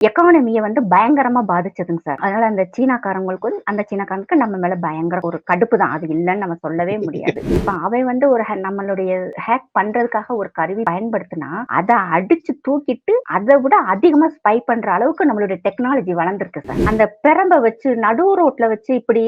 எக்கானமியை வந்து பயங்கரமா பாதிச்சதுங்க சார். அதனால அந்த சீனாக்காரங்களுக்கு வந்து அந்த சீனாக்காரனுக்கு நம்ம மேல பயங்கர ஒரு கடுப்பு தான். அது இல்லைன்னு நம்ம சொல்லவே முடியாது. இப்ப அவன் வந்து ஒரு நம்மளுடைய ஹேக் பண்றதுக்காக ஒரு கருவி பயன்படுத்தினா அதை அடிச்சு தூக்கிட்டு அதை விட அதிகமா ஸ்பை பண்ற அளவுக்கு நம்மளுடைய டெக்னாலஜி வளர்ந்துருக்கு சார். அந்த பெரம்ப வச்சு நடு ரோட்ல வச்சு இப்படி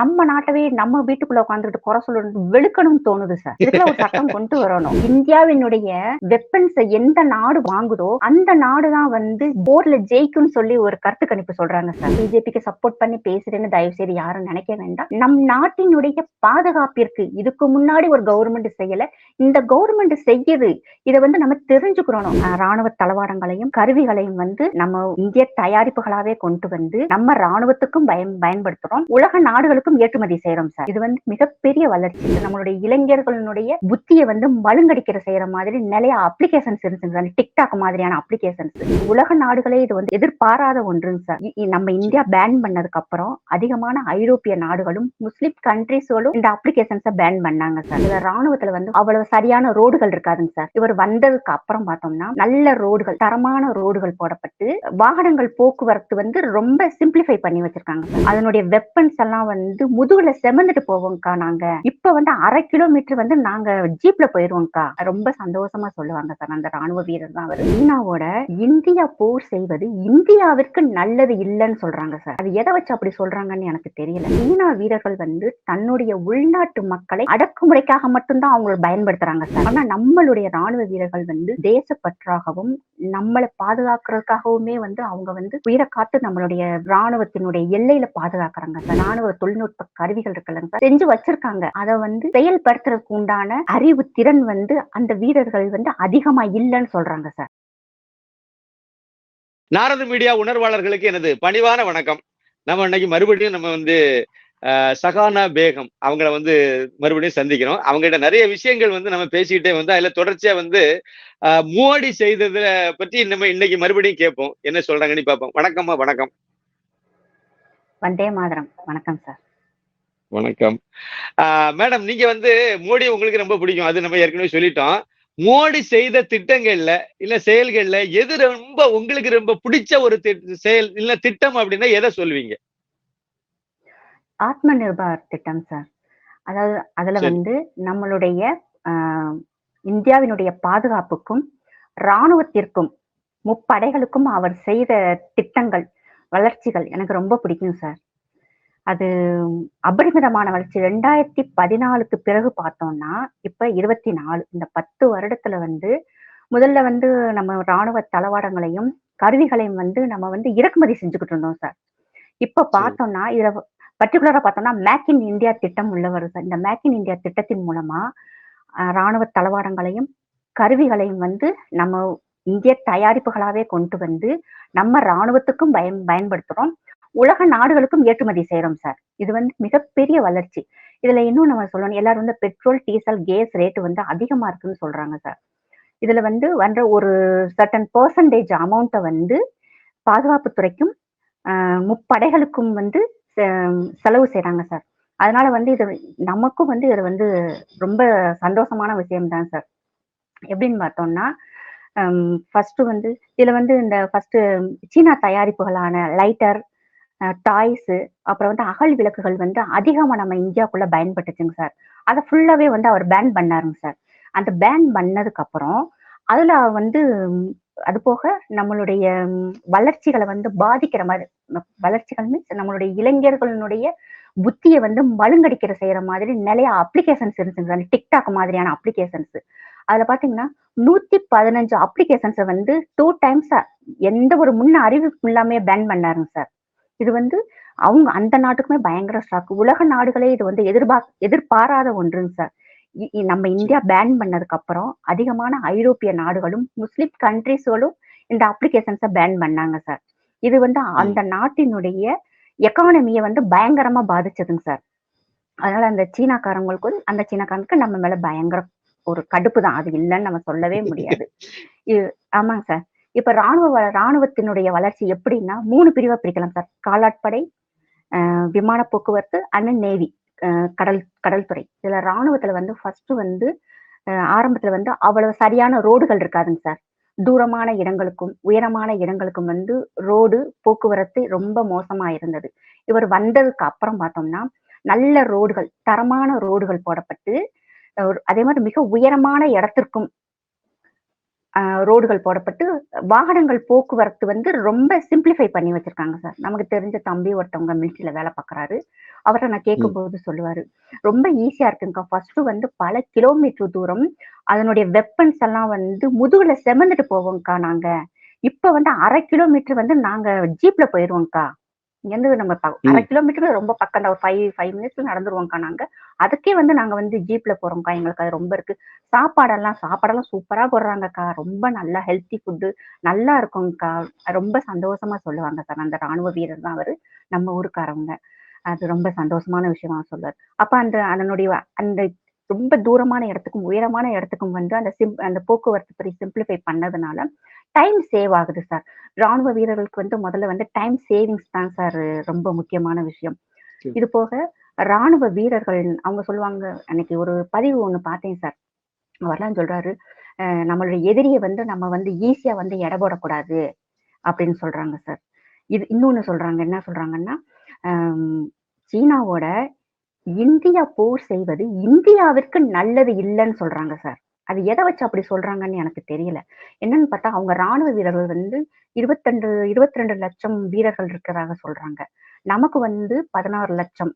நம்ம நாட்டவே நம்ம வீட்டுக்குள்ள உட்காந்துட்டு குறை சொல்லணும் வெளுக்கணும்னு தோணுது சார். இதுக்குள்ள ஒரு சட்டம் கொண்டு வரணும். இந்தியாவினுடைய வெப்பன்ஸ் எந்த நாடு வாங்குதோ அந்த நாடு தான் வந்து போர்ல ஜெயிக்கும்னு சொல்லி ஒரு கருத்து கணிப்பு சொல்றாங்க சார். பிஜேபிக்கு சப்போர்ட் பண்ணி பேசுறேன்னு தயவு செய்து யாரும் நினைக்க வேண்டாம். நம் நாட்டினுடைய பாதுகாப்பிற்கு இதுக்கு முன்னாடி ஒரு கவர்மெண்ட் செய்யல. இந்த கவர்மெண்ட் செய்யுது இதை வந்து நம்ம தெரிஞ்சுக்கிறோம் ராணுவ தளவாடங்களையும் கருவிகளையும் வந்து நம்ம இந்திய தயாரிப்புகளாவே கொண்டு வந்து நம்ம ராணுவத்துக்கும் பயன் பயன்படுத்துறோம். உலக நாடுகளுக்கும் ஏற்றுமதி செய்யறோம் சார். இது வந்து மிகப்பெரிய வளர்ச்சி. நம்மளுடைய இளைஞர்களுடைய புத்தியை வந்து மழுங்கடிக்கிற செய்யற மாதிரி நிறைய அப்ளிகேஷன்ஸ் இருந்துச்சு டிக்டாக் மாதிரியான அப்ளிகேஷன்ஸ் உலக நாடுகளே இது வந்து எதிர்பாராத ஒன்றுங்க சார். நம்ம இந்தியா பேன் பண்ணதுக்கு அப்புறம் அதிகமான ஐரோப்பிய நாடுகளும் முஸ்லிம் கண்ட்ரிஸோடும் இந்த அப்ளிகேஷன்ஸை பேன் பண்ணாங்க சார். இதுல ராணுவத்துல வந்து அவ்வளவு சரியான ரோடுகள் இருக்காதுங்க சார். இவர் வந்ததுக்கு அப்புறம் பார்த்தோம்னா நல்ல ரோடுகள் தரமான ரோடுகள் போடப்பட்டு வாகனங்கள் போக்குவரத்து வந்து ரொம்ப சிம்பிளிஃபை பண்ணி வச்சிருக்காங்க சார். அதனுடைய வெப்பன்ஸ் எல்லாம் வந்து முதுகுல செமந்துட்டு போவோம்க்கா நாங்க. இப்ப வந்து அரை கிலோமீட்டர் வந்து நாங்க ஜீப்ல போயிருவோம்க்கா. ரொம்ப சந்தோஷமா சொல்லுவாங்க சார் அந்த ராணுவ வீரர் தான் அவர். சீனாவோட இந்தியா போர் செய்வது இந்தியாவிற்கு நல்லது இல்லைன்னு சொல்றாங்க சார். அது எதை வச்சு அப்படி சொல்றாங்கன்னு எனக்கு தெரியல. சீனா வீரர்கள் வந்து தன்னுடைய உள்நாட்டு மக்களை அடக்குமுறைக்காக மட்டும்தான் அவங்களை பயன்படுத்துறாங்க சார். ஆனா நம்மளுடைய ராணுவ வீரர்கள் வந்து தேசப்பற்றாகவும் நம்மளை பாதுகாக்கிறதுக்காகவுமே வந்து அவங்க வந்து உயிரை காத்து நம்மளுடைய ராணுவத்தினுடைய எல்லையில பாதுகாக்கிறாங்க சார். ராணுவ தொழில்நுட்ப கருவிகள் இருக்குல்லங்க சார். செஞ்சு வச்சிருக்காங்க. அதை வந்து செயல்படுத்துறதுக்கு உண்டான அறிவு திறன் வந்து அந்த வீரர்கள் வந்து அதிகமா இல்லைன்னு சொல்றாங்க சார். நாரத மீடியா உணர்வாளர்களுக்கு எனது பணிவான வணக்கம். நம்ம இன்னைக்கு மறுபடியும் நம்ம வந்து சகானா பேகம் அவங்கள வந்து மறுபடியும் சந்திக்கிறோம். அவங்ககிட்ட நிறைய விஷயங்கள் வந்து நம்ம பேசிக்கிட்டே வந்து அதுல தொடர்ச்சியா வந்து மோடி செய்தத பத்தி நம்ம இன்னைக்கு மறுபடியும் கேட்போம். என்ன சொல்றாங்கன்னு பார்ப்போம். வணக்கம்மா வணக்கம். வந்தே மாதரம். வணக்கம் சார். வணக்கம். மேடம் நீங்க வந்து மோடி உங்களுக்கு ரொம்ப பிடிக்கும். அது நம்ம ஏற்கனவே சொல்லிட்டோம். மோடி செய்த திட்டங்கள்ல இல்ல செயல்கள்ல எது ரொம்ப உங்களுக்கு ரொம்ப பிடிச்ச ஒரு செயல் இல்ல திட்டம் அப்படின்னா எதை சொல்லுவீங்க? ஆத்ம நிர்பார் திட்டம் சார். அதாவது அதுல. வந்து நம்மளுடைய இந்தியாவினுடைய பாதுகாப்புக்கும் இராணுவத்திற்கும் முப்படைகளுக்கும் அவர் செய்த திட்டங்கள் வளர்ச்சிகள் எனக்கு ரொம்ப பிடிக்கும் சார். அது அபரிமிதமான வளர்ச்சி. ரெண்டாயிரத்தி பதினாலுக்கு பிறகு பார்த்தோம்னா இப்ப இருபத்தி நாலு இந்த பத்து வருடத்துல வந்து முதல்ல வந்து நம்ம ராணுவ தளவாடங்களையும் கருவிகளையும் வந்து நம்ம வந்து இறக்குமதி செஞ்சுக்கிட்டு இருந்தோம் சார். இப்ப பார்த்தோம்னா இதுல பர்டிகுலரா பார்த்தோம்னா மேக் இன் இந்தியா திட்டம் உள்ள வருது சார். இந்த மேக் இன் இந்தியா திட்டத்தின் மூலமா ராணுவ தளவாடங்களையும் கருவிகளையும் வந்து நம்ம இந்திய தயாரிப்புகளாவே கொண்டு வந்து நம்ம ராணுவத்துக்கும் பயன் பயன்படுத்துறோம். உலக நாடுகளுக்கும் ஏற்றுமதி செய்யறோம் சார் இது வந்து மிகப்பெரிய வளர்ச்சி. இதுல இன்னும் நம்ம சொல்லணும். எல்லாரும் வந்து பெட்ரோல் டீசல் கேஸ் ரேட் வந்து அதிகமா இருக்குன்னு சொல்றாங்க சார் இதுல வந்து வந்த ஒரு சர்டன் பர்சன்டேஜ் அமௌண்ட்டை வந்து பாதுகாப்புத்துறைக்கும் முப்படைகளுக்கும் வந்து செ- செலவு செய்யறாங்க சார் அதனால வந்து இது நமக்கும் வந்து இது வந்து ரொம்ப சந்தோஷமான விஷயம் தான் சார் எப்படின்னு பார்த்தோம்னா ஃபர்ஸ்ட் வந்து இதுல வந்து இந்த ஃபர்ஸ்ட் சீனா தயாரிப்புகளான லைட்டர் டாய்ஸ் அப்புறம் வந்து அகல் விளக்குகள் வந்து அதிகமா நம்ம இந்தியாக்குள்ள பயன்பட்டுச்சுங்க சார். அதை ஃபுல்லாவே வந்து அவர் பேன் பண்ணாருங்க சார். அந்த பேன் பண்ணதுக்கு அப்புறம் அதுல வந்து அது போக நம்மளுடைய வளர்ச்சிகளை வந்து பாதிக்கிற மாதிரி வளர்ச்சிகள் மீன்ஸ் நம்மளுடைய இளைஞர்களுடைய புத்தியை வந்து மழுங்கடிக்கிற செய்யற மாதிரி நிறைய அப்ளிகேஷன்ஸ் இருந்துச்சுங்க சார். டிக்டாக் மாதிரியான அப்ளிகேஷன்ஸ் அதுல பாத்தீங்கன்னா நூத்தி பதினஞ்சு அப்ளிகேஷன்ஸை வந்து டூ டைம்ஸ் எந்த ஒரு முன்ன அறிவிப்பு இல்லாமே பேன் பண்ணாருங்க சார். இது வந்து அவங்க அந்த நாட்டுக்குமே பயங்கர ஷாக் உலக நாடுகளே இது வந்து எதிர்பார்க் எதிர்பாராத ஒன்றுங்க சார் நம்ம இந்தியா பேன் பண்ணதுக்கு அப்புறம் அதிகமான ஐரோப்பிய நாடுகளும் முஸ்லிம் கண்ட்ரிஸோடும் இந்த அப்ளிகேஷன்ஸை பேன் பண்ணாங்க சார் இது வந்து அந்த நாட்டினுடைய எக்கானமியை வந்து பயங்கரமா பாதிச்சதுங்க சார் அதனால அந்த சீனாக்காரங்களுக்கு அந்த சீனாக்காரனுக்கு நம்ம மேல பயங்கர ஒரு கடுப்பு தான். அது இல்லைன்னு நம்ம சொல்லவே முடியாது. ஆமாங்க சார் இப்ப ராணுவ வ- ராணுவத்தினுடைய வளர்ச்சி எப்படின்னா மூணு பிரிவா பிரிக்கலாம் சார். காலாட்படை விமான போக்குவரத்து அண்ட் நேவி கடல் கடல்துறை. இதுல ராணுவத்துல வந்து ஃபர்ஸ்ட் வந்து ஆரம்பத்துல வந்து அவ்வளவு சரியான ரோடுகள் இருக்காதுங்க சார். தூரமான இடங்களுக்கும் உயரமான இடங்களுக்கும் வந்து ரோடு போக்குவரத்து ரொம்ப மோசமா இருந்தது. இவர் வந்ததுக்கு அப்புறம் பார்த்தோம்னா நல்ல ரோடுகள் தரமான ரோடுகள் போடப்பட்டு அதே மாதிரி மிக உயரமான இடத்திற்கும் ரோடுகள் போடப்பட்டு வாகனங்கள் போக்குவரத்து வந்து ரொம்ப சிம்பிளிஃபை பண்ணி வச்சிருக்காங்க சார். நமக்கு தெரிஞ்ச தம்பி ஒருத்தவங்க மிலிட்டரியில வேலை பார்க்கறாரு அவரை நான் கேட்கும்போது சொல்லுவாரு ரொம்ப ஈஸியா இருக்குங்கக்கா. ஃபர்ஸ்ட் வந்து பல கிலோமீட்டர் தூரம் அதனுடைய வெப்பன்ஸ் எல்லாம் வந்து முதுகுல செமந்துட்டு போவோம்க்கா நாங்க. இப்ப வந்து அரை கிலோமீட்டர் வந்து நாங்க ஜீப்ல போயிருவோம்க்கா. இங்கேருந்து நம்ம அரை கிலோமீட்டர் ரொம்ப பக்கம் ஒரு ஃபைவ் ஃபைவ் மினிட்ஸ்ல நடந்துருவோம்க்கா நாங்க. அதுக்கே வந்து நாங்க வந்து ஜீப்ல போறோம்க்கா. எங்களுக்கு அது ரொம்ப இருக்கு. சாப்பாடெல்லாம் சாப்பாடெல்லாம் சூப்பரா போடுறாங்கக்கா. ரொம்ப நல்லா ஹெல்த்தி ஃபுட்டு நல்லா இருக்கும்க்கா. ரொம்ப சந்தோஷமா சொல்லுவாங்க சார். அந்த ராணுவ வீரர் தான் அவரு. நம்ம ஊருக்காரவங்க. அது ரொம்ப சந்தோஷமான விஷயமா சொல்லுவார் அப்ப அந்த அதனுடைய அந்த ரொம்ப தூரமான இடத்துக்கும் உயரமான இடத்துக்கும் வந்து அந்த சிம் அந்த போக்குவரத்து பற்றி சிம்பிளிஃபை பண்ணதுனால டைம் சேவ் ஆகுது சார். ராணுவ வீரர்களுக்கு வந்து முதல்ல வந்து டைம் சேவிங்ஸ் தான் சார் ரொம்ப முக்கியமான விஷயம். இது போக ராணுவ வீரர்கள் அவங்க சொல்லுவாங்க அன்னைக்கு ஒரு பதிவு ஒன்று பார்த்தேன் சார் அவர்லாம் சொல்றாரு நம்மளுடைய எதிரியை வந்து நம்ம வந்து ஈஸியா வந்து எடை போடக்கூடாது அப்படின்னு சொல்றாங்க சார் இது இன்னொன்னு சொல்றாங்க என்ன சொல்றாங்கன்னா சீனாவோட இந்தியா போர் செய்வது இந்தியாவிற்கு நல்லது இல்லைன்னு சொல்றாங்க சார் அது எதை வச்சு அப்படி சொல்றாங்கன்னு எனக்கு தெரியல. என்னன்னு பார்த்தா அவங்க ராணுவ வீரர்கள் வந்து இருபத்தெண்டு இருபத்தி ரெண்டு லட்சம் வீரர்கள் இருக்கிறதாக சொல்றாங்க. நமக்கு வந்து பதினாறு லட்சம்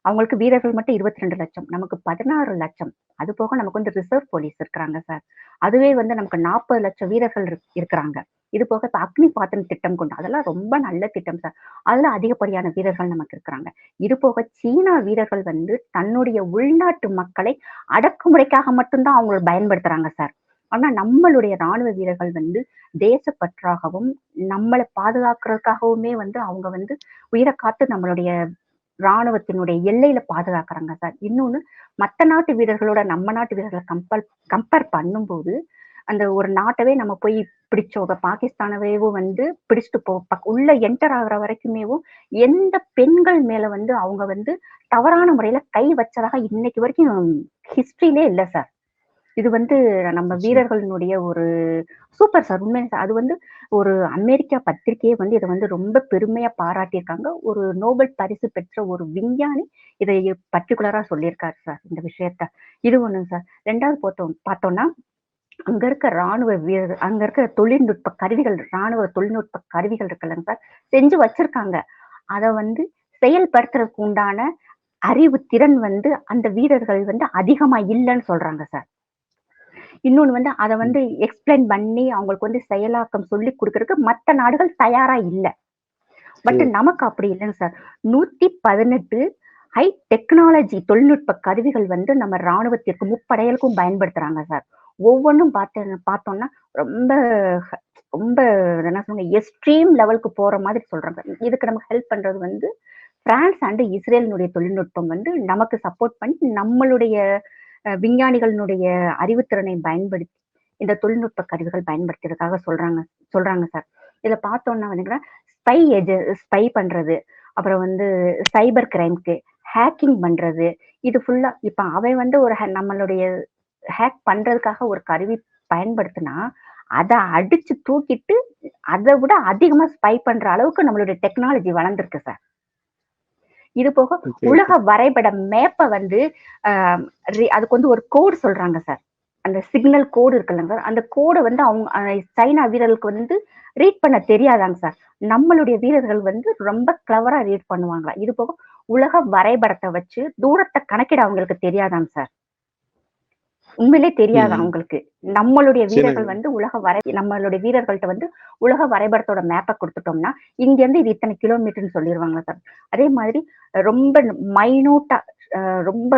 அவங்களுக்கு வீரர்கள் மட்டும் இருபத்தி ரெண்டு லட்சம் நமக்கு பதினாறு லட்சம். அது போக நமக்கு வந்து ரிசர்வ் போலீஸ் இருக்கிறாங்க சார் அதுவே வந்து நமக்கு நாற்பது லட்சம் வீரர்கள் இருக்- இருக்கிறாங்க. இது போக இப்ப அக்னி பாத்திரம் திட்டம் கொண்டு அதெல்லாம் ரொம்ப நல்ல திட்டம் சார் அதுல அதிகப்படியான வீரர்கள் நமக்கு இருக்கிறாங்க. இது போக சீனா வீரர்கள் வந்து தன்னுடைய உள்நாட்டு மக்களை அடக்குமுறைக்காக மட்டும்தான் அவங்களை பயன்படுத்துறாங்க சார் ஆனா நம்மளுடைய ராணுவ வீரர்கள் வந்து தேசப்பற்றாகவும் நம்மளை பாதுகாக்கிறதுக்காகவுமே வந்து அவங்க வந்து உயிரை காத்து நம்மளுடைய ராணுவத்தினுடைய எல்லையில பாதுகாக்கிறாங்க சார். இன்னொன்னு மற்ற நாட்டு வீரர்களோட நம்ம நாட்டு வீரர்களை கம்பேர் கம்பேர் பண்ணும்போது அந்த ஒரு நாட்டவே நம்ம போய் பிடிச்சோம். பாகிஸ்தானவேவும் வந்து பிடிச்சிட்டு போ உள்ள என்டர் ஆகுற வரைக்குமேவும் எந்த பெண்கள் மேல வந்து அவங்க வந்து தவறான முறையில கை வச்சதாக இன்னைக்கு வரைக்கும் ஹிஸ்டரியிலே இல்லை சார். இது வந்து நம்ம. வீரர்களினுடைய ஒரு சூப்பர் சார் உண்மை சார் அது வந்து ஒரு அமெரிக்கா பத்திரிகையே வந்து இதை வந்து ரொம்ப பெருமையா பாராட்டியிருக்காங்க. ஒரு நோபல் பரிசு பெற்ற ஒரு விஞ்ஞானி இதை பர்டிகுலரா சொல்லியிருக்காரு சார் இந்த விஷயத்த. இது ஒண்ணுங்க சார். ரெண்டாவது பார்த்தோம் பார்த்தோம்னா அங்க இருக்க ராணுவ வீரர் அங்க இருக்க தொழில்நுட்ப கருவிகள் ராணுவ தொழில்நுட்ப கருவிகள் இருக்குல்லங்க சார் செஞ்சு வச்சிருக்காங்க. அதை வந்து செயல்படுத்துறதுக்கு உண்டான அறிவு திறன் வந்து அந்த வீரர்கள் வந்து அதிகமா இல்லைன்னு சொல்றாங்க சார். இன்னொன்னு வந்து அதை வந்து எக்ஸ்பிளைன் பண்ணி அவங்களுக்கு வந்து செயலாக்கம் சொல்லி கொடுக்கறதுக்கு மற்ற நாடுகள் தயாரா இல்ல. பட். நமக்கு அப்படி இல்லைங்க சார். நூத்தி பதினெட்டு ஹை டெக்னாலஜி தொழில்நுட்ப கருவிகள் வந்து நம்ம ராணுவத்திற்கு முப்படைகளுக்கும் பயன்படுத்துறாங்க சார். ஒவ்வொன்றும் பார்த்து பார்த்தோம்னா ரொம்ப ரொம்ப என்ன சொல்லுங்க எக்ஸ்ட்ரீம் லெவலுக்கு போற மாதிரி சொல்றாங்க. இதுக்கு நமக்கு ஹெல்ப் பண்றது வந்து பிரான்ஸ் அண்ட் இஸ்ரேலினுடைய தொழில்நுட்பம் வந்து நமக்கு சப்போர்ட் பண்ணி நம்மளுடைய விஞ்ஞானிகளினுடைய அறிவுத்திறனை பயன்படுத்தி இந்த தொழில்நுட்ப கருவிகள் பயன்படுத்துறதுக்காக சொல்றாங்க சொல்றாங்க சார் இதுல பார்த்தோம்னா வந்துங்கன்னா ஸ்பை எஜ ஸ்பை பண்றது அப்புறம் வந்து சைபர் கிரைம்க்கு ஹேக்கிங் பண்றது இது ஃபுல்லா இப்ப அவன் வந்து ஒரு நம்மளுடைய ஹேக் பண்றதுக்காக ஒரு கருவி பயன்படுத்தினா அதை அடிச்சு தூக்கிட்டு அதை விட அதிகமா ஸ்பை பண்ற அளவுக்கு நம்மளுடைய டெக்னாலஜி வளர்ந்துருக்கு சார் இது போக உலக வரைபட மேப்பை வந்து அதுக்கு வந்து ஒரு கோடு சொல்றாங்க சார் அந்த சிக்னல் கோடு இருக்குல்லங்க சார் அந்த கோடை வந்து அவங்க சைனா வீரர்களுக்கு வந்து ரீட் பண்ண தெரியாதாங்க சார் நம்மளுடைய வீரர்கள் வந்து ரொம்ப கிளவரா ரீட் பண்ணுவாங்களா? இது போக உலக வரைபடத்தை வச்சு தூரத்தை கணக்கிட அவங்களுக்கு தெரியாதாங்க சார் உண்மையிலே தெரியாது. அவங்களுக்கு நம்மளுடைய. வீரர்கள் வந்து உலக வரை நம்மளுடைய வீரர்கள்ட்ட வந்து உலக வரைபடத்தோட மேப்பை கொடுத்துட்டோம்னா இங்க இருந்து இது இத்தனை கிலோமீட்டர்னு சொல்லிடுவாங்க சார் அதே மாதிரி ரொம்ப மைனூட்டா ரொம்ப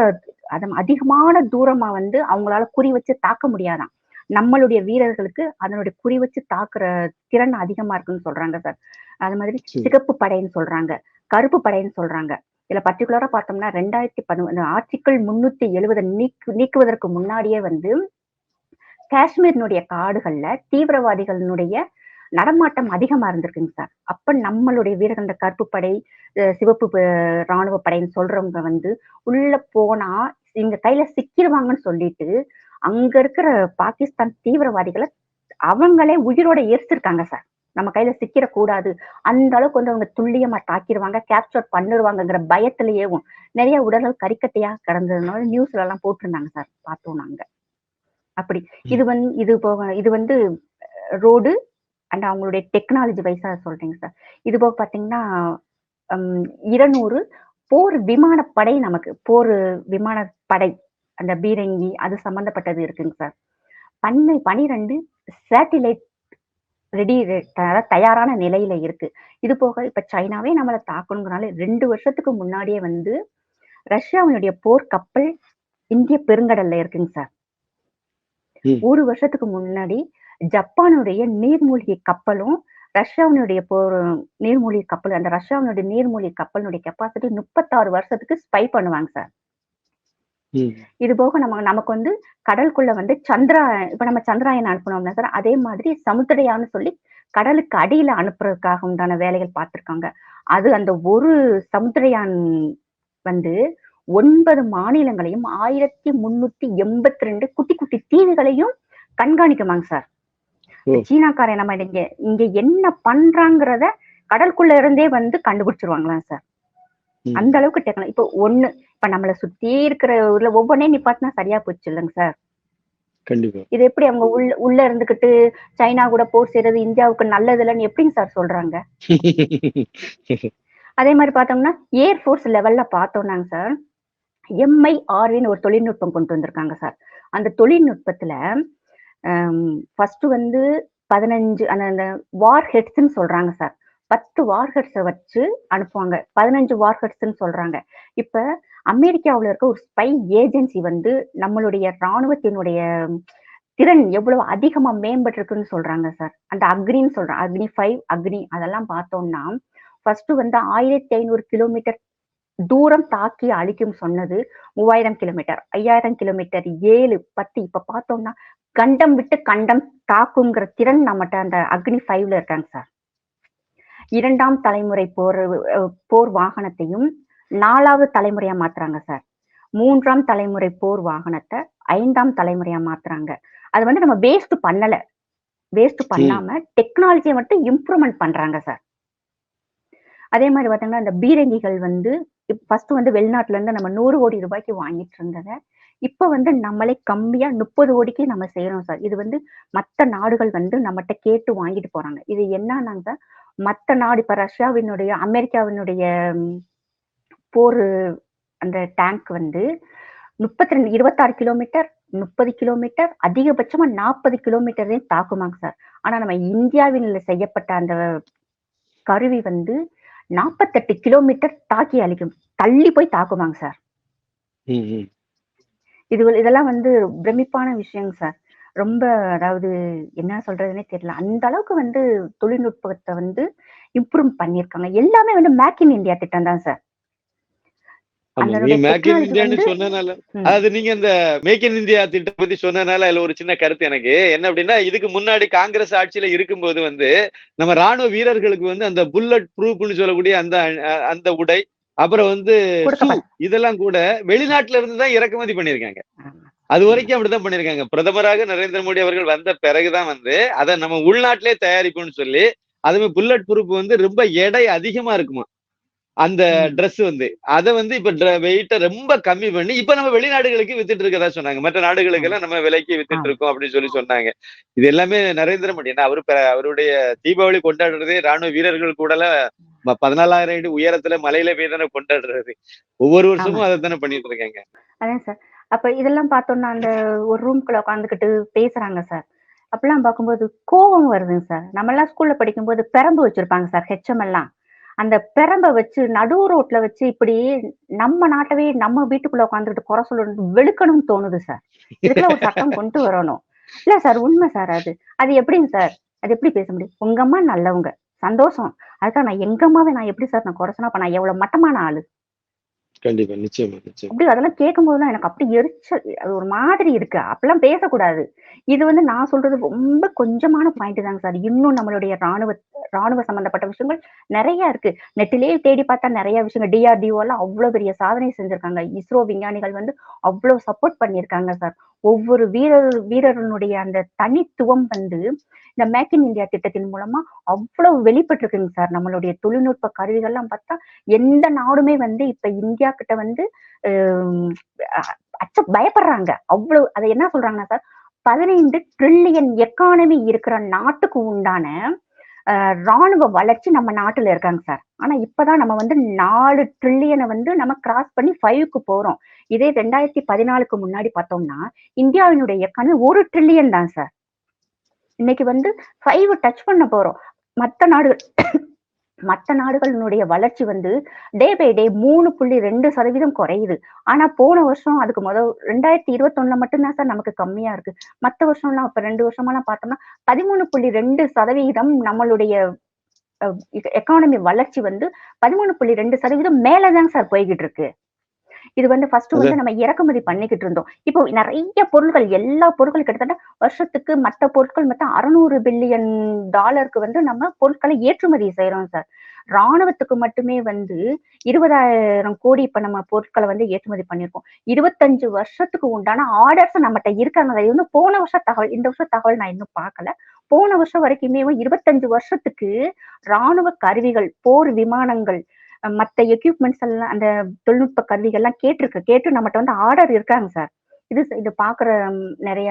அது அதிகமான தூரமா வந்து அவங்களால குறி வச்சு தாக்க முடியாதாம் நம்மளுடைய வீரர்களுக்கு அதனுடைய குறி வச்சு தாக்குற திறன் அதிகமா இருக்குன்னு சொல்றாங்க சார் அது மாதிரி. சிகப்பு படைன்னு சொல்றாங்க கருப்பு படைன்னு சொல்றாங்க இதுல பர்டிகுலரா பார்த்தோம்னா ரெண்டாயிரத்தி பதினொன்று ஆர்டிக்கிள் முன்னூத்தி எழுபதை நீக்கு நீக்குவதற்கு முன்னாடியே வந்து காஷ்மீரினுடைய காடுகள்ல தீவிரவாதிகளினுடைய நடமாட்டம் அதிகமா இருந்திருக்குங்க சார். அப்ப நம்மளுடைய வீரர்கள் இந்த கருப்பு படை அஹ் சிவப்பு இராணுவ படைன்னு சொல்றவங்க வந்து உள்ள போனா இங்க கையில சிக்கிடுவாங்கன்னு சொல்லிட்டு அங்க இருக்கிற பாகிஸ்தான் தீவிரவாதிகளை அவங்களே உயிரோட எரிச்சிருக்காங்க சார். நம்ம கையில சிக்கிற கூடாது அந்த அளவுக்கு வந்து அவங்க துல்லியமா தாக்கிடுவாங்க கேப்சர் பண்ணிடுவாங்கங்கிற பயத்திலேயேவும் நிறைய உடல்கள் கறிக்கட்டையா கிடந்ததுனால நியூஸ்ல எல்லாம் போட்டிருந்தாங்க சார் பார்த்தோம் நாங்க. அப்படி. இது வந்து இது போக இது வந்து ரோடு அண்ட் அவங்களுடைய டெக்னாலஜி வைஸா சொல்றீங்க சார் இது போக பாத்தீங்கன்னா இருநூறு போர் விமானப்படை நமக்கு போர் விமானப்படை அந்த பீரங்கி அது சம்பந்தப்பட்டது இருக்குங்க சார் பண்ணை பனிரெண்டு சேட்டிலைட் ரெடி தயாரான நிலையில இருக்கு. இது போக இப்ப சைனாவே நம்மளை தாக்கணுங்கிறனால ரெண்டு வருஷத்துக்கு முன்னாடியே வந்து ரஷ்யாவினுடைய போர் கப்பல் இந்திய பெருங்கடல்ல இருக்குங்க சார். ஒரு வருஷத்துக்கு முன்னாடி ஜப்பானுடைய நீர்மூழ்கி கப்பலும் ரஷ்யாவினுடைய போர் நீர்மூழ்கி கப்பல் அந்த ரஷ்யாவினுடைய நீர்மூழ்கி கப்பலினுடைய கெப்பாசிட்டி முப்பத்தாறு வருஷத்துக்கு ஸ்பை பண்ணுவாங்க சார். இது போக நம்ம நமக்கு வந்து கடலுக்குள்ள வந்து சந்திரா இப்ப நம்ம சந்திராயன் அனுப்பணும்னா சார் அதே மாதிரி சமுத்திரையான்னு சொல்லி கடலுக்கு அடியில அனுப்புறதுக்காக உண்டான வேலைகள் பார்த்திருக்காங்க. அது அந்த ஒரு சமுத்திரயான் வந்து ஒன்பது மாநிலங்களையும் ஆயிரத்தி முன்னூத்தி எண்பத்தி ரெண்டு குட்டி குட்டி தீவுகளையும் கண்காணிக்குமாங்க சார். சீனாக்காரன் நம்ம இங்க இங்க என்ன பண்றாங்கிறத கடலுக்குள்ள இருந்தே வந்து கண்டுபிடிச்சிருவாங்களாம் சார். அந்த அளவுக்கு டெக்னாலஜி. இப்போ ஒண்ணு இப்ப நம்மள சுத்தி இருக்கிற ஊர்ல ஒவ்வொன்னே நிப்பாட்டினா சரியா போச்சு இல்லைங்க சார்? இது எப்படி அவங்க உள்ள உள்ள இருந்துகிட்டு சைனா கூட போர் செய்யறது இந்தியாவுக்கு நல்லது இல்லைன்னு எப்படிங்க சார் சொல்றாங்க? அதே மாதிரி பார்த்தோம்னா ஏர்ஃபோர்ஸ் லெவல்ல பார்த்தோம்னாங்க சார் எம்ஐஆர்வின்னு ஒரு தொழில்நுட்பம் கொண்டு வந்திருக்காங்க சார். அந்த தொழில்நுட்பத்துல ஃபர்ஸ்ட் வந்து பதினஞ்சு அந்த அந்த வார் ஹெட்ஸ்ன்னு சொல்றாங்க சார். பத்து வார்கர்ஸை வச்சு அனுப்புவாங்க. பதினஞ்சு வார்ஹெட்ஸ்ன்னு சொல்றாங்க. இப்ப அமெரிக்காவில் இருக்க ஒரு ஸ்பை ஏஜென்சி வந்து நம்மளுடைய இராணுவத்தினுடைய திறன் எவ்வளவு அதிகமா மேம்பட்டிருக்குன்னு சொல்றாங்க சார் அந்த அக்னின்னு சொல்றாங்க அக்னி ஃபைவ் அக்னி அதெல்லாம் பார்த்தோம்னா ஃபர்ஸ்ட் வந்து ஆயிரத்தி ஐநூறு கிலோமீட்டர் தூரம் தாக்கி அழிக்கும் சொன்னது மூவாயிரம் கிலோமீட்டர் ஐயாயிரம் கிலோமீட்டர் ஏழு பத்து இப்ப பார்த்தோம்னா கண்டம் விட்டு கண்டம் தாக்குங்கிற திறன் நம்மகிட்ட அந்த அக்னி ஃபைவ்ல இருக்காங்க சார் இரண்டாம் தலைமுறை போர் போர் வாகனத்தையும் நாலாவது தலைமுறையா மாத்துறாங்க சார் மூன்றாம் தலைமுறை போர் வாகனத்தை ஐந்தாம் தலைமுறையா மாத்துறாங்க. அது வந்து நம்ம வேஸ்ட் பண்ணல. வேஸ்ட் பண்ணாம டெக்னாலஜியை மட்டும் இம்ப்ரூவ்மெண்ட் பண்றாங்க சார் அதே மாதிரி பார்த்தீங்கன்னா இந்த பீரங்கிகள் வந்து ஃபர்ஸ்ட் வந்து வெளிநாட்டுல இருந்து நம்ம நூறு கோடி ரூபாய்க்கு வாங்கிட்டு இருந்ததை இப்ப வந்து நம்மளே கம்மியா முப்பது கோடிக்கு நம்ம செய்யறோம் சார் இது வந்து மற்ற நாடுகள் வந்து நம்மகிட்ட கேட்டு வாங்கிட்டு போறாங்க. இது என்னன்னாங்க மற்ற நாடு இப்ப ரஷ்யாவினுடைய அமெரிக்காவினுடைய போர் அந்த டேங்க் வந்து முப்பத்தி ரெண்டு இருபத்தாறு கிலோமீட்டர் முப்பது கிலோமீட்டர் அதிகபட்சமா நாற்பது கிலோமீட்டர் தாக்குமாங்க சார் ஆனா நம்ம இந்தியாவில் செய்யப்பட்ட அந்த கருவி வந்து நாற்பத்தெட்டு கிலோமீட்டர் தாக்கி அழிக்கும். தள்ளி போய் தாக்குமாங்க சார் இது இதெல்லாம் வந்து பிரமிப்பான விஷயங்க சார் ரொம்ப அதாவது என்ன சொல்றதுன்னே தெரியல. அந்த அளவுக்கு வந்து தொழில்நுட்பத்தை வந்து இம்ப்ரூவ் பண்ணிருக்காங்க எல்லாமே வந்து மேக் இன் இந்தியா திட்டம் தான் சார் அதாவது நீங்க இந்த மேக் இன் இந்தியா திட்டம் பத்தி சொன்னனால அதுல ஒரு சின்ன கருத்து எனக்கு. என்ன அப்படின்னா இதுக்கு முன்னாடி காங்கிரஸ் ஆட்சியில இருக்கும்போது வந்து நம்ம ராணுவ வீரர்களுக்கு வந்து அந்த புல்லட் ப்ரூஃப்னு சொல்லக்கூடிய அந்த அந்த உடை அப்புறம் வந்து இதெல்லாம் கூட வெளிநாட்டுல இருந்து தான் இறக்குமதி பண்ணிருக்காங்க அது வரைக்கும் அப்படிதான் பண்ணிருக்காங்க பிரதமராக நரேந்திர மோடி அவர்கள் வந்த பிறகுதான் வந்து அதை நம்ம உள்நாட்டிலே தயாரிப்போம்னு சொல்லி அதுமே புல்லட் ப்ரூஃப் வந்து ரொம்ப எடை அதிகமா இருக்குமா? அந்த ட்ரெஸ் வந்து. அதை வந்து இப்ப வெயிட்ட ரொம்ப கம்மி பண்ணி இப்ப நம்ம வெளிநாடுகளுக்கு வித்துட்டு இருக்கதா சொன்னாங்க. மற்ற நாடுகளுக்கு எல்லாம் நம்ம விலைக்கு வித்துட்டு இருக்கோம் அப்படின்னு சொல்லி சொன்னாங்க. இது எல்லாமே நரேந்திர மோடி. ஏன்னா அவரு அவருடைய தீபாவளி கொண்டாடுறதே ராணுவ வீரர்கள் கூட பதினாலாயிரம் அடி உயரத்துல மலையில போய் தானே கொண்டாடுறது. ஒவ்வொரு வருஷமும் அதை தானே பண்ணிட்டு இருக்காங்க. அதான் சார். அப்ப இதெல்லாம் பார்த்தோம்னா அந்த ஒரு ரூம்குள்ள உட்காந்துக்கிட்டு பேசுறாங்க சார் அப்பெல்லாம் பார்க்கும்போது கோபம் வருதுங்க சார் நம்ம எல்லாம் ஸ்கூல்ல படிக்கும்போது பெரம்பு வச்சிருப்பாங்க சார் ஹெச்எம் எல்லாம் அந்த பெரம்ப வச்சு நடு ரோட்ல வச்சு இப்படி நம்ம நாட்டவே நம்ம வீட்டுக்குள்ள உட்காந்துக்கிட்டு குறை சொல்லணும் வெளுக்கணும்னு தோணுது சார் இதுக்கெல்லாம் ஒரு சட்டம் கொண்டு வரணும். இல்ல சார் உண்மை சார் அது. அது எப்படிங்க சார் அது எப்படி பேச முடியும்? உங்க அம்மா நல்லவங்க. சந்தோஷம். அதுக்காக நான் எங்க அம்மாவே நான் எப்படி சார் நான் குறை சொன்னா அப்ப நான் எவ்வளவு மட்டமான ஆளு? கண்டிப்பா நிச்சயமா நிச்சயம். அப்படி அதெல்லாம் கேட்கும்போதுலாம் எனக்கு அப்படி எரிச்சல் அது ஒரு மாதிரி இருக்கு. அப்பெல்லாம் பேசக்கூடாது. இது வந்து நான் சொல்றது ரொம்ப கொஞ்சமான பாயிண்ட் தாங்க சார் இன்னும் நம்மளுடைய ராணுவ ராணுவ சம்பந்தப்பட்ட விஷயங்கள் நிறைய இருக்கு. நெட்டிலேயே தேடி பார்த்தா நிறைய விஷயங்கள். டிஆர்டிஓ எல்லாம் அவ்வளவு பெரிய சாதனை செஞ்சிருக்காங்க. இஸ்ரோ விஞ்ஞானிகள் வந்து அவ்வளவு சப்போர்ட் பண்ணியிருக்காங்க சார் ஒவ்வொரு வீரர் வீரர்களுடைய அந்த தனித்துவம் வந்து இந்த மேக் இன் இந்தியா திட்டத்தின் மூலமா அவ்வளவு வெளிப்பட்டிருக்குங்க சார் நம்மளுடைய தொழில்நுட்ப கருவிகள்லாம் பார்த்தா எந்த நாடுமே வந்து இப்ப இந்தியா கிட்ட வந்து அச்ச பயப்படுறாங்க. அவ்வளவு அதை என்ன சொல்றாங்கன்னா சார் பதினைந்து ட்ரில்லியன் எக்கானமி இருக்கிற நாட்டுக்கு உண்டான ராணுவ வளர்ச்சி நம்ம நாட்டுல இருக்காங்க சார் ஆனா இப்பதான் நம்ம வந்து நாலு ட்ரில்லியனை வந்து நம்ம கிராஸ் பண்ணி ஃபைவ்க்கு போறோம். இதே ரெண்டாயிரத்தி பதினாலுக்கு முன்னாடி பார்த்தோம்னா இந்தியாவினுடைய எக்கானமி ஒரு ட்ரில்லியன் தான் சார் இன்னைக்கு வந்து ஃபைவ் டச் பண்ண போறோம். மற்ற நாடுகள் மற்ற நாடுகளினுடைய வளர்ச்சி வந்து டே பை டே மூணு புள்ளி ரெண்டு சதவீதம் குறையுது. ஆனா போன வருஷம் அதுக்கு முதல் ரெண்டாயிரத்தி இருபத்தொன்னுல மட்டும்தான் சார் நமக்கு கம்மியா இருக்கு. மற்ற வருஷம்லாம் இப்ப ரெண்டு வருஷமெல்லாம் பார்த்தோம்னா பதிமூணு புள்ளி ரெண்டு சதவீதம் நம்மளுடைய எக்கானமி வளர்ச்சி வந்து பதிமூணு புள்ளி ரெண்டு சதவீதம் மேலதான் சார் போய்கிட்டு இருக்கு. இது வந்து ஃபர்ஸ்ட் வந்து நம்ம இறக்குமதி பண்ணிக்கிட்டு இருந்தோம். இப்போ நிறைய பொருட்கள் எல்லா பொருட்கள் கிட்டத்தட்ட வருஷத்துக்கு மத்த பொருட்கள் மொத்தம் அறுநூறு பில்லியன் டாலருக்கு வந்து நம்ம பொருட்களை ஏற்றுமதி செய்யறோம் சார். ராணுவத்துக்கு மட்டுமே வந்து இருபதாயிரம் கோடி இப்ப நம்ம பொருட்களை வந்து ஏற்றுமதி பண்ணிருக்கோம். இருபத்தஞ்சு வருஷத்துக்கு உண்டான ஆர்டர்ஸ் நம்மகிட்ட இருக்காங்க அது வந்து போன வருஷ தகவல் இந்த வருஷ தகவல் நான் இன்னும் பார்க்கல. போன வருஷம் வரைக்குமே இருபத்தஞ்சு வருஷத்துக்கு ராணுவ கருவிகள் போர் விமானங்கள் மற்ற எக்யூப்மெண்ட்ஸ் எல்லாம் அந்த தொழில்நுட்ப கருவிகள்லாம் கேட்டிருக்கு. கேட்டு நம்மகிட்ட வந்து ஆர்டர் இருக்காங்க சார் இது இது பாக்குற நிறைய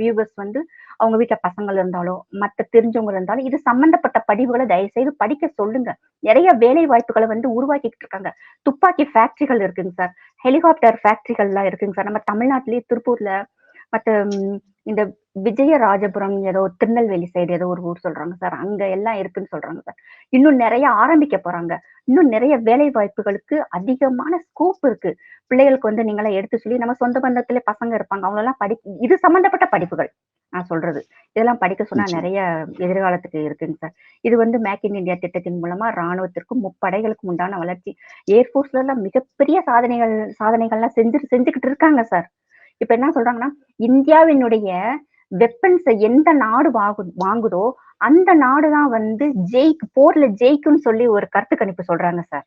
வியூவர்ஸ் வந்து அவங்க வீட்டுல பசங்கள் இருந்தாலோ மத்த தெரிஞ்சவங்க இருந்தாலும் இது சம்பந்தப்பட்ட படிவுகளை தயவு செய்து படிக்க சொல்லுங்க. நிறைய வேலை வாய்ப்புகளை வந்து உருவாக்கிட்டு இருக்காங்க. துப்பாக்கி ஃபேக்டரிகள் இருக்குங்க சார் ஹெலிகாப்டர் ஃபேக்ட்ரிகள்லாம் இருக்குங்க சார் நம்ம தமிழ்நாட்டிலேயே திருப்பூர்ல மற்ற இந்த விஜயராஜபுரம் ஏதோ திருநெல்வேலி சைடு ஏதோ ஒரு ஊர் சொல்றாங்க சார் அங்க எல்லாம் இருக்குன்னு சொல்றாங்க சார் இன்னும் நிறைய ஆரம்பிக்க போறாங்க. இன்னும் நிறைய வேலை வாய்ப்புகளுக்கு அதிகமான ஸ்கோப் இருக்கு. பிள்ளைகளுக்கு வந்து நீங்களா எடுத்து சொல்லி நம்ம சொந்த பந்தத்திலே பசங்க இருப்பாங்க. அவங்க எல்லாம் படி இது சம்பந்தப்பட்ட படிப்புகள் நான் சொல்றது. இதெல்லாம் படிக்க சொன்னா. நிறைய எதிர்காலத்துக்கு இருக்குங்க சார் இது வந்து மேக் இன் இந்தியா திட்டத்தின் மூலமா ராணுவத்திற்கும் முப்படைகளுக்கும் உண்டான வளர்ச்சி. ஏர்போர்ஸ்ல எல்லாம் மிகப்பெரிய சாதனைகள் சாதனைகள்லாம் செஞ்சு செஞ்சுக்கிட்டு இருக்காங்க சார் இப்ப என்ன சொல்றாங்கன்னா இந்தியாவினுடைய வெப்பன்ஸை எந்த நாடு வாங்கு வாங்குதோ அந்த நாடுதான் வந்து ஜெயிக் போர்ல ஜெயிக்கும்னு சொல்லி ஒரு கருத்து கணிப்பு சொல்றாங்க சார்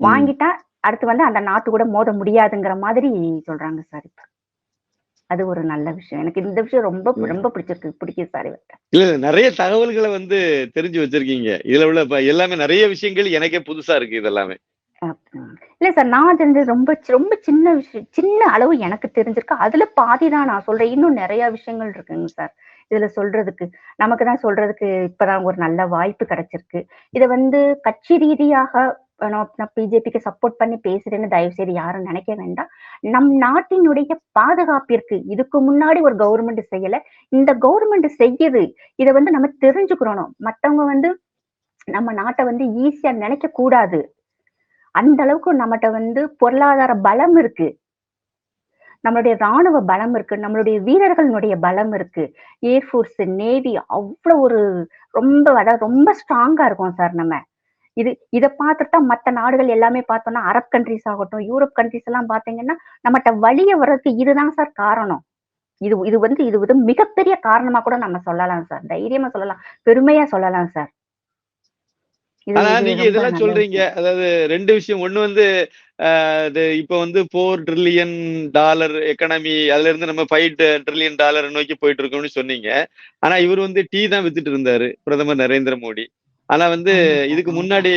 வாங்கிட்டா அடுத்து வந்து அந்த நாட்டு கூட மோத முடியாதுங்கிற மாதிரி சொல்றாங்க சார் இப்ப. அது ஒரு நல்ல விஷயம். எனக்கு இந்த விஷயம் ரொம்ப. ரொம்ப பிடிச்சிருக்கு பிடிக்குது சார் இல்ல நிறைய தகவல்களை வந்து தெரிஞ்சு வச்சிருக்கீங்க. இதுல உள்ள எல்லாமே நிறைய விஷயங்கள் எனக்கே புதுசா இருக்கு இதெல்லாமே. இல்ல சார் நான் தெரிஞ்சது ரொம்ப ரொம்ப சின்ன விஷயம் சின்ன அளவு எனக்கு தெரிஞ்சிருக்கு. அதுல பாதி தான் நான் சொல்றேன். இன்னும் நிறைய விஷயங்கள் இருக்குங்க சார் இதுல சொல்றதுக்கு நமக்கு தான் சொல்றதுக்கு இப்பதான் ஒரு நல்ல வாய்ப்பு கிடைச்சிருக்கு. இத வந்து கட்சி ரீதியாக நான் பிஜேபிக்கு சப்போர்ட் பண்ணி பேசுறேன்னு தயவு செய்து யாரும் நினைக்க வேண்டாம். நம் நாட்டினுடைய பாதுகாப்பிற்கு இதுக்கு முன்னாடி ஒரு கவர்மெண்ட் செய்யல. இந்த கவர்மெண்ட் செய்யுது இதை வந்து நம்ம தெரிஞ்சுக்கிறோம் மத்தவங்க வந்து நம்ம நாட்டை வந்து ஈஸியா நினைக்க கூடாது அந்த அளவுக்கு நம்மகிட்ட வந்து பொருளாதார பலம் இருக்கு. நம்மளுடைய ராணுவ பலம் இருக்கு. நம்மளுடைய வீரர்களுடைய பலம் இருக்கு. ஏர்ஃபோர்ஸ் நேவி அவ்வளவு ஒரு ரொம்ப அதாவது ரொம்ப ஸ்ட்ராங்கா இருக்கும் சார் நம்ம. இது இதை பார்த்துட்டா மற்ற நாடுகள் எல்லாமே பார்த்தோம்னா அரப் கண்ட்ரிஸ் ஆகட்டும் யூரோப் கண்ட்ரிஸ் எல்லாம் பார்த்தீங்கன்னா நம்மகிட்ட வழிய வர்றதுக்கு இதுதான் சார் காரணம். இது இது வந்து இது வந்து மிகப்பெரிய காரணமா கூட நம்ம சொல்லலாம் சார் தைரியமா சொல்லலாம். பெருமையா சொல்லலாம் சார் ஆனா நீங்க இதெல்லாம் சொல்றீங்க. அதாவது ரெண்டு விஷயம். ஒண்ணு வந்து இப்ப வந்து போர் ட்ரில்லியன் டாலர் எக்கனாமி அதுல இருந்து நம்ம ஃபைவ் ட்ரில்லியன் டாலர் நோக்கி போயிட்டு இருக்கோம்னு சொன்னீங்க. ஆனா இவர் வந்து டீ தான் வித்துட்டு இருந்தாரு பிரதமர் நரேந்திர மோடி. ஆனா வந்து இதுக்கு. முன்னாடி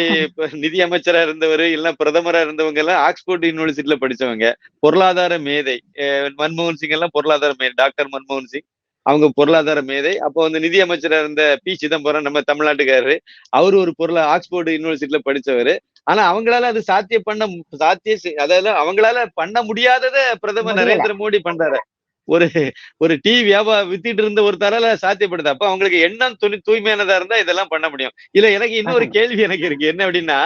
நிதி அமைச்சரா இருந்தவர் இல்ல பிரதமரா இருந்தவங்க எல்லாம் ஆக்ஸ்போர்ட் யூனிவர்சிட்டியில படிச்சவங்க. பொருளாதார மேதை மன்மோகன் சிங் எல்லாம் பொருளாதார மேதை டாக்டர் மன்மோகன் சிங். அவங்க பொருளாதார மேதை. அப்போ வந்து நிதி அமைச்சரா இருந்த பி. சிதம்பரம் நம்ம தமிழ்நாட்டுக்காரரு அவரு ஒரு பொருளா ஆக்ஸ்போர்ட் யூனிவர்சிட்டியில படிச்சவரு. ஆனா அவங்களால அது சாத்திய பண்ண சாத்திய அதாவது அவங்களால பண்ண முடியாதத பிரதமர். நரேந்திர மோடி பண்றாரு. ஒரு ஒரு டீ வியாபார வித்திட்டு இருந்த ஒருத்தரால சாத்தியப்படுது. அப்ப அவங்களுக்கு எண்ணம் துணி தூய்மையானதா இருந்தா இதெல்லாம் பண்ண முடியும். இல்ல எனக்கு இன்னொரு. கேள்வி எனக்கு இருக்கு. என்ன அப்படின்னா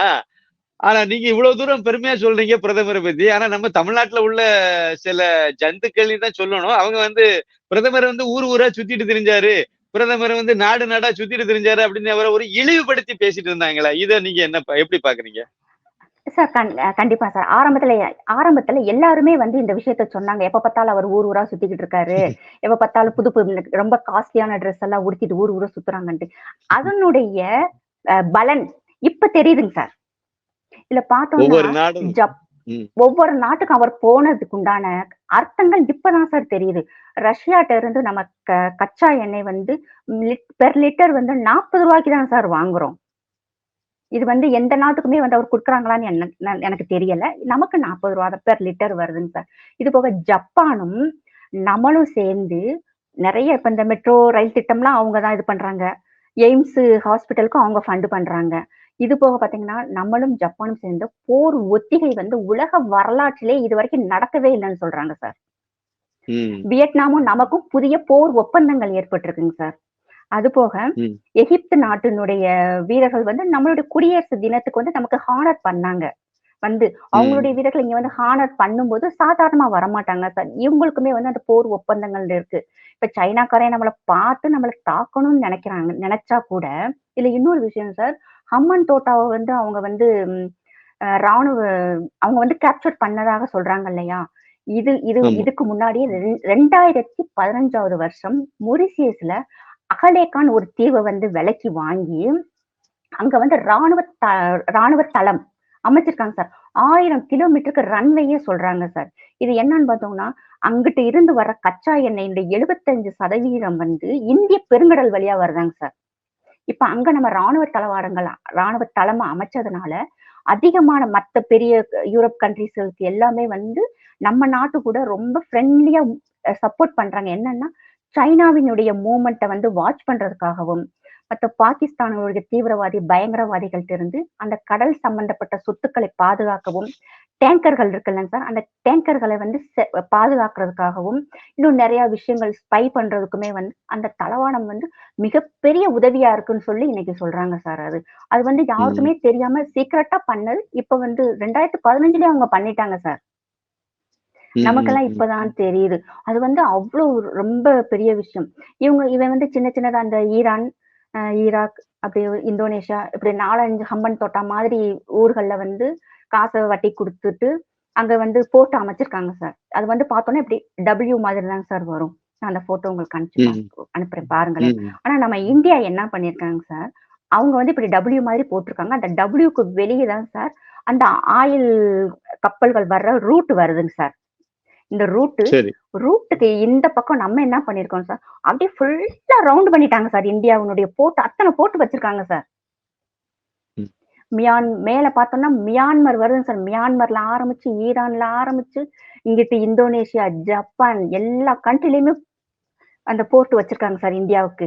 ஆனா நீங்க இவ்வளவு தூரம் பெருமையா சொல்றீங்க பிரதமரை பத்தி. ஆனா நம்ம தமிழ்நாட்டுல உள்ள சில ஜந்துக்கள்னு தான் சொல்லணும். அவங்க வந்து பிரதமர் வந்து ஊர் ஊரா சுத்திட்டு திரிஞ்சாரு. பிரதமர் வந்து நாடு நாடா சுத்திட்டு திரிஞ்சாரு அப்படின்னு அவரை ஒரு இழிவுபடுத்தி பேசிட்டு இருந்தாங்களா. இத நீங்க என்ன எப்படி பாக்குறீங்க? சார் கண்டிப்பா சார். ஆரம்பத்துல ஆரம்பத்துல எல்லாருமே வந்து இந்த விஷயத்த சொன்னாங்க. எப்ப பார்த்தாலும் அவர் ஊர் ஊரா சுத்திக்கிட்டு இருக்காரு. எப்ப பார்த்தாலும் புது புது ரொம்ப காஸ்ட்லியான ட்ரெஸ் எல்லாம் உடுத்திட்டு ஊர் ஊரா சுத்துறாங்கன்ட்டு. அதனுடைய பலன் இப்ப தெரியுதுங்க சார். இல்ல ஒவ்வொரு பார்த்தோம்னா ஜப். ஒவ்வொரு நாட்டுக்கும் அவர் போனதுக்கு உண்டான அர்த்தங்கள் இப்பதான் சார் தெரியுது. ரஷ்யாட்ட இருந்து நம்ம கச்சா எண்ணெய் வந்து பெர் லிட்டர் வந்து நாற்பது ரூபாய்க்கு தான் சார் வாங்குறோம். இது வந்து எந்த நாட்டுக்குமே வந்து அவர் கொடுக்குறாங்களான்னு எனக்கு தெரியல. நமக்கு நாற்பது ரூபா பெர் லிட்டர் வருதுங்க சார். இது போக ஜப்பானும் நம்மளும் சேர்ந்து நிறைய இப்ப இந்த மெட்ரோ ரயில் திட்டம்லாம் அவங்க தான் இது பண்றாங்க. எய்ம்ஸ் ஹாஸ்பிட்டலுக்கும் அவங்க ஃபண்ட் பண்றாங்க. இது போக பாத்தீங்கன்னா நம்மளும் ஜப்பானும் சேர்ந்து போர் ஒத்திகை வந்து உலக வரலாற்றிலே இது வரைக்கும் நடக்கவே இல்லைன்னு சொல்றாங்க சார் வியட்நாமும் நமக்கும் புதிய போர் ஒப்பந்தங்கள் ஏற்பட்டிருக்குங்க சார் அது போக. எகிப்து நாட்டினுடைய வீரர்கள் வந்து நம்மளுடைய குடியரசு தினத்துக்கு வந்து நமக்கு ஹானர் பண்ணாங்க. வந்து அவங்களுடைய வீரர்கள் இங்க வந்து ஹானர் பண்ணும்போது சாதாரணமா வரமாட்டாங்க சார் இவங்களுக்குமே வந்து அந்த போர் ஒப்பந்தங்கள் இருக்கு. இப்ப சைனாக்காரன் நம்மளை பார்த்து நம்மளை தாக்கணும்னு நினைக்கிறாங்க நினைச்சா கூட இதுல இன்னொரு விஷயம் சார் ஹம்மன் தோட்டாவை வந்து அவங்க வந்து ராணுவ அவங்க வந்து கேப்சர் பண்ணதாக சொல்றாங்க இல்லையா? இது இது. இதுக்கு முன்னாடியே ரெண்- ரெண்டாயிரத்தி பதினஞ்சாவது வருஷம் மொரிசியஸ்ல அகலேகான் ஒரு தீவை வந்து விலைக்கு வாங்கி அங்க வந்து ராணுவ த- ராணுவ தளம் அமைச்சிருக்காங்க சார். ஆயிரம் கிலோமீட்டருக்கு ரன்வேயே சொல்றாங்க சார். இது என்னன்னு பார்த்தோம்னா அங்கிட்டு இருந்து வர கச்சா எண்ணெயினுடைய எழுபத்தஞ்சு சதவீதம் வந்து இந்திய பெருங்கடல் வழியா வருதாங்க சார். இப்ப அங்க நம்ம ராணுவ தளவாடங்கள் ராணுவ தளமா அமைச்சதுனால அதிகமான மத்த பெரிய யூரோப் கண்ட்ரிஸ்களுக்கு எல்லாமே வந்து நம்ம நாட்டு கூட ரொம்ப ஃப்ரெண்ட்லியா சப்போர்ட் பண்றாங்க. என்னன்னா சைனாவினுடைய மூமெண்ட்டை வந்து வாட்ச் பண்றதுக்காகவும் மற்ற பாகிஸ்தானுடைய தீவிரவாதி பயங்கரவாதிகள்ட்ட இருந்து அந்த கடல் சம்பந்தப்பட்ட சொத்துக்களை பாதுகாக்கவும் டேங்கர்கள் இருக்குல்லங்க சார் அந்த டேங்கர்களை வந்து பாதுகாக்கிறதுக்காகவும் இன்னும் நிறைய விஷயங்கள் ஸ்பை பண்றதுக்குமே வந்து அந்த தளவாடம் வந்து மிகப்பெரிய உதவியா இருக்குன்னு சொல்லி இன்னைக்கு சொல்றாங்க சார் அது. அது வந்து யாருக்குமே தெரியாம சீக்கிரட்டா பண்ணது இப்ப வந்து ரெண்டாயிரத்தி பதினஞ்சுலயே அவங்க பண்ணிட்டாங்க சார் நமக்கெல்லாம் இப்பதான் தெரியுது. அது வந்து அவ்வளவு ரொம்ப பெரிய விஷயம். இவங்க இவன் வந்து சின்ன சின்னதா அந்த ஈரான் ஈராக் அப்படி இந்தோனேஷியா இப்படி நாலஞ்சு ஹம்பன் தோட்டா மாதிரி ஊர்கள்ல வந்து காசை வட்டி கொடுத்துட்டு அங்க வந்து போட்டோ அமைச்சிருக்காங்க சார் அது வந்து பார்த்தோன்னே இப்படி டபிள்யூ மாதிரி தான் சார் வரும். நான் அந்த போட்டோ உங்களுக்கு அனுப்பிச்சு அனுப்புறேன் பாருங்களேன். ம், ஆனா நம்ம இந்தியா என்ன பண்ணிருக்காங்க சார் அவங்க வந்து இப்படி டபிள்யூ மாதிரி போட்டிருக்காங்க. அந்த டபிள்யூக்கு வெளியே தான் சார் அந்த ஆயில் கப்பல்கள் வர்ற ரூட் வருதுங்க சார் இந்த ரூட்டு ரூட்டுக்கு இந்த பக்கம் நம்ம என்ன பண்ணிருக்கோம் சார் அப்படியே ஃபுல்லா ரவுண்ட் பண்ணிட்டாங்க சார் இந்தியாவினுடைய போட்டு அத்தனை போட்டு வச்சிருக்காங்க சார். மியான் மேல பார்த்தோம்னா மியான்மர் வருதுங்க சார் மியான்மர்ல ஆரம்பிச்சு ஈரான்ல ஆரம்பிச்சு இங்கிட்டு இந்தோனேஷியா ஜப்பான் எல்லா கண்ட்ரிலயுமே அந்த போர்ட் வச்சிருக்காங்க சார் இந்தியாவுக்கு.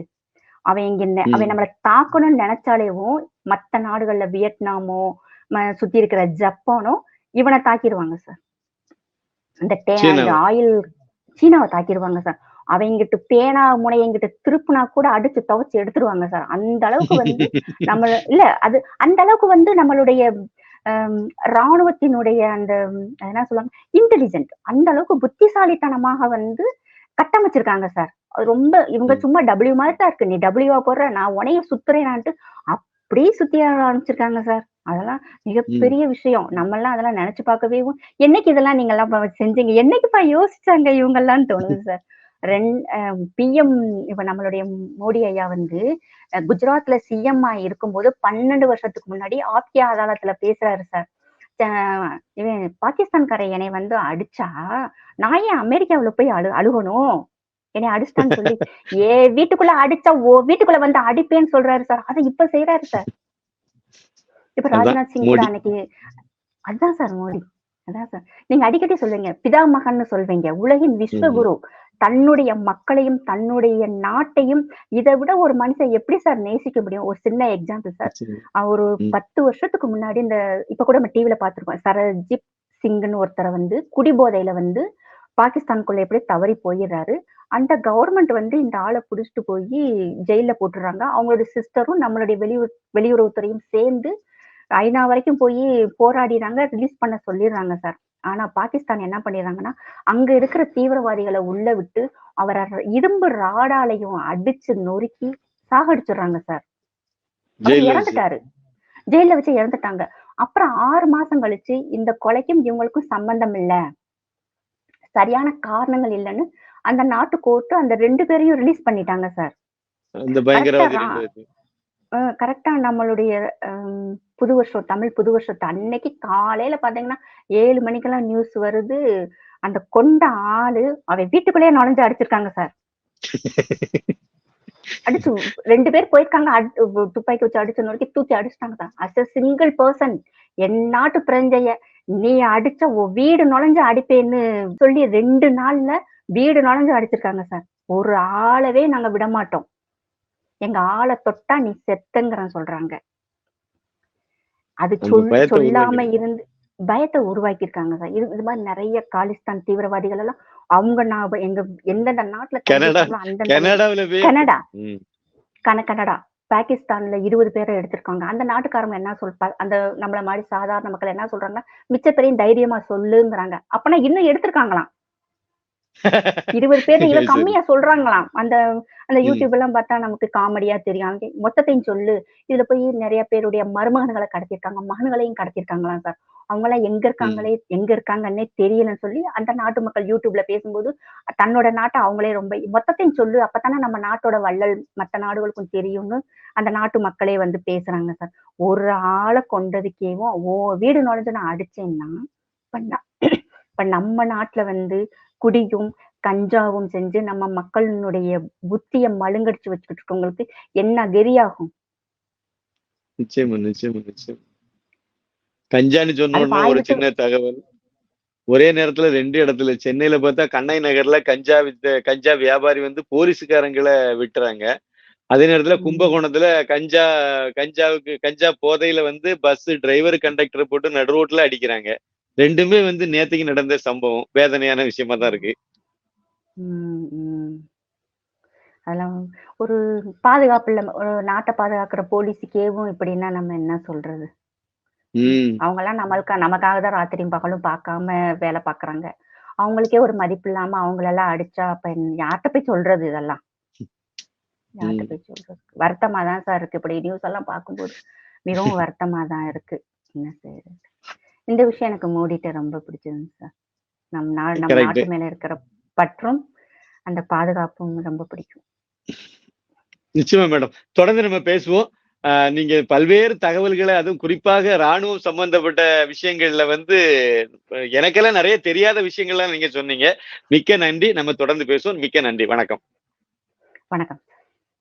அவன் இங்க. அவன் நம்மளை தாக்கணும்னு நினைச்சாலேவும் மத்த நாடுகள்ல வியட்நாமோ சுத்தி இருக்கிற ஜப்பானோ இவனை தாக்கிடுவாங்க சார் இந்த. இந்த ஆயில் சீனாவை தாக்கிடுவாங்க சார். அவங்கிட்ட பேனா முனையங்கிட்ட திருப்புனா கூட அடிச்சு துவைச்சு எடுத்துருவாங்க சார். அந்த அளவுக்கு வந்து நம்ம இல்ல அது அந்த அளவுக்கு வந்து நம்மளுடைய ராணுவத்தினுடைய அந்த என்ன சொல்லுவாங்க இன்டெலிஜென்ட் அந்த அளவுக்கு புத்திசாலித்தனமாக வந்து கட்டமைச்சிருக்காங்க சார். அது ரொம்ப இவங்க. சும்மா டபிள்யூ மாதிரி தான் இருக்கு. நீ டபிள்யூவா போடுற நான் உனைய சுத்துறேனான்ட்டு அப்படியே சுத்தி ஆரம்பிச்சிருக்காங்க சார். அதெல்லாம் மிகப்பெரிய விஷயம். நம்ம எல்லாம் அதெல்லாம் நினைச்சு பார்க்கவே என்னைக்கு இதெல்லாம் நீங்க எல்லாம் செஞ்சீங்க? என்னைக்குப்பா யோசிச்சாங்க இவங்க எல்லாம் தோணுது சார்? ரெண் பிஎம் இப்ப நம்மளுடைய மோடி ஐயா வந்து குஜராத்ல சிஎம் இருக்கும்போது பன்னெண்டு வருஷத்துக்கு முன்னாடி ஆப்தியா அதாலத்துல பேசுறாரு சார். இவன் பாகிஸ்தான்கார என்னை வந்து அடிச்சா நான் ஏன் அமெரிக்காவுல போய் அழு அழுகணும்? என்னை அடிச்சிட்டான்னு சொல்லி ஏ வீட்டுக்குள்ள அடிச்சா ஓ வீட்டுக்குள்ள வந்து அடிப்பேன்னு சொல்றாரு சார். அதை இப்ப செய்யறாரு சார். இப்ப ராஜ்நாத் சிங் கூட. அன்னைக்கு அதான் சார் மோடி. அதான் சார். நீங்க அடிக்கடி சொல்வீங்க பிதாமகன்னு சொல்வீங்க. உலகின் விஸ்வகுரு தன்னுடைய மக்களையும் தன்னுடைய நாட்டையும் இதை விட ஒரு மனுஷன் எப்படி சார் நேசிக்க முடியும்? ஒரு சின்ன எக்ஸாம்பிள் சார். ஒரு. பத்து வருஷத்துக்கு முன்னாடி இந்த இப்ப கூட நம்ம டிவில பாத்துருக்கோம் சரஜித் சிங்னு ஒருத்தரை வந்து குடிபோதையில வந்து பாகிஸ்தானுக்குள்ள எப்படி தவறி போயிடுறாரு. அந்த கவர்மெண்ட் வந்து இந்த ஆளை புடிச்சிட்டு போய் ஜெயில போட்டுறாங்க அவங்களுடைய சிஸ்டரும் நம்மளுடைய வெளியுறவு வெளியுறவுத்துறையும் சேர்ந்து ஐநா வரைக்கும் போய் போராடினாங்க ரிலீஸ் பண்ண சொல்லிடுறாங்க சார் ஆனா பாகிஸ்தான் என்ன பண்ணிடுறாங்கன்னா அங்க இருக்கிற தீவிரவாதிகளை உள்ள விட்டு அவரை இரும்பு ராடாலையும் அடிச்சு நொறுக்கி சாகடிச்சிடுறாங்க சார். இறந்துட்டாரு. ஜெயில வச்சு இறந்துட்டாங்க. அப்புறம் ஆறு மாசம் கழிச்சு இந்த கொலைக்கும் இவங்களுக்கும் சம்பந்தம் இல்ல. சரியான காரணங்கள் இல்லைன்னு அந்த நாட்டு கோர்ட்டு அந்த ரெண்டு பேரையும் ரிலீஸ் பண்ணிட்டாங்க சார் கரெக்டா நம்மளுடைய புது வருஷம் தமிழ் புது வருஷத்து அன்னைக்கு காலையில பாத்தீங்கன்னா ஏழு மணிக்கெல்லாம் நியூஸ் வருது. அந்த கொண்ட ஆளு அவ வீட்டுக்குள்ளேயே நுழைஞ்சு அடிச்சிருக்காங்க சார் அடிச்சு ரெண்டு பேர் போயிருக்காங்க. துப்பாக்கி வச்சு அடிச்ச நோக்கி தூக்கி அடிச்சிட்டாங்க சார் அஸ் சிங்கிள் பர்சன் என் நாட்டு பிரஞ்சைய நீ அடிச்ச வீடு நுழைஞ்சு அடிப்பேன்னு சொல்லி ரெண்டு நாள்ல வீடு நுழைஞ்சு அடிச்சிருக்காங்க சார் ஒரு ஆளவே நாங்க விட மாட்டோம் எங்க ஆளை தொட்டா நீ செத்தங்கிறன்னு சொல்றாங்க. அது சொல் பயத்தை சொல்லாம உருவாக்கி- இருந்து பயத்தை உருவாக்கியிருக்காங்க சார். இது இது மாதிரி நிறைய காலிஸ்தான் தீவிரவாதிகள் எல்லாம் அவங்க நான் எங்க எந்தெந்த நாட்டுல கனடா-. கன கனடா. பாகிஸ்தான்ல இருபது பேரை எடுத்திருக்காங்க. அந்த நாட்டுக்காரங்க என்ன சொல்பா அந்த நம்மள மாதிரி சாதாரண மக்கள் என்ன சொல்றாங்க மிச்ச பேரையும் தைரியமா சொல்லுங்கிறாங்க. அப்பனா இன்னும் எடுத்திருக்காங்களாம். இருபது பேர் சரி, இவ சரி. கம்மியா சொல்றாங்களாம். அந்த அந்த. யூடியூப் எல்லாம் பார்த்தா நமக்கு காமெடியா தெரியும். மொத்தத்தையும் சொல்லு. இதுல போய் நிறைய பேருடைய மருமகன்களை கடத்திருக்காங்க மகன்களையும் கடத்திருக்காங்களாம் சார். அவங்க எல்லாம் எங்க இருக்காங்களே எங்க இருக்காங்கன்னே தெரியலன்னு சொல்லி அந்த நாட்டு மக்கள் யூடியூப்ல பேசும்போது தன்னோட நாட்டை அவங்களே ரொம்ப மொத்தத்தையும் சொல்லு. அப்பதானே நம்ம நாட்டோட வள்ளல் மத்த நாடுகளுக்கும் தெரியும்னு அந்த நாட்டு மக்களே வந்து பேசுறாங்க சார். ஒரு ஆளை கொண்டதுக்கேவும் ஓ வீடு நுழைஞ்சு நான் அடிச்சேன்னா இப்ப நம்ம நாட்டுல வந்து குடியும் கஞ்சாவும் செஞ்சு நம்ம மக்களினுடைய புத்திய மழுங்கடிச்சு வச்சுக்கிட்டு இருக்கவங்களுக்கு என்ன கெரியாகும் நிச்சயமா நிச்சயமா நிச்சயம். கஞ்சான்னு சொன்ன ஒரு சின்ன தகவல். ஒரே நேரத்துல ரெண்டு இடத்துல சென்னையில பார்த்தா கண்ணை நகர்ல கஞ்சா வித்த கஞ்சா வியாபாரி வந்து போலீஸ்காரங்களை விட்டுறாங்க. அதே நேரத்துல. கும்பகோணத்துல கஞ்சா கஞ்சாவுக்கு கஞ்சா போதையில வந்து பஸ் டிரைவர் கண்டக்டர் போட்டு நடு ரோட்ல அடிக்கிறாங்க. ரெண்டுமே வந்து நேத்துக்கு நடந்த சம்பவம் வேதனையான விஷயமா தான் இருக்கு. அதெல்லாம் ஒரு பாதுகாப்பு இல்ல ஒரு நாட்டை பாதுகாக்கிற போலீஸுக்கேவும் இப்படின்னா நம்ம என்ன சொல்றது? அவங்க எல்லாம் நம்மளுக்கு நமக்காக தான் ராத்திரியும் பகலும் பார்க்காம வேலை பார்க்கறாங்க. அவங்களுக்கே ஒரு மதிப்பு இல்லாம அவங்களெல்லாம் அடிச்சா அப்ப யார்கிட்ட போய் சொல்றது இதெல்லாம்? யார்கிட்ட. போய் சொல்றது வருத்தமா தான் சார் இருக்கு. இப்படி நியூஸ் எல்லாம் பார்க்கும்போது மிகவும் வருத்தமா தான் இருக்கு. என்ன செய்யறது இந்த விஷயம் எனக்கு மோடிட்ட ரொம்ப பிடிச்சிருந்து சார் நம் நாடு நம்ம. நாட்டு மேல இருக்கிற பற்றும் அந்த பாதுகாப்பும் ரொம்ப பிடிக்கும். நிச்சயமா மேடம் தொடர்ந்து நம்ம பேசுவோம். நீங்க பல்வேறு தகவல்களை அதுவும் குறிப்பாக ராணுவம் சம்பந்தப்பட்ட விஷயங்கள்ல வந்து எனக்கெல்லாம் நிறைய தெரியாத விஷயங்கள்லாம் நீங்க சொன்னீங்க. மிக்க நன்றி. நம்ம தொடர்ந்து பேசுவோம். மிக்க நன்றி. வணக்கம். வணக்கம்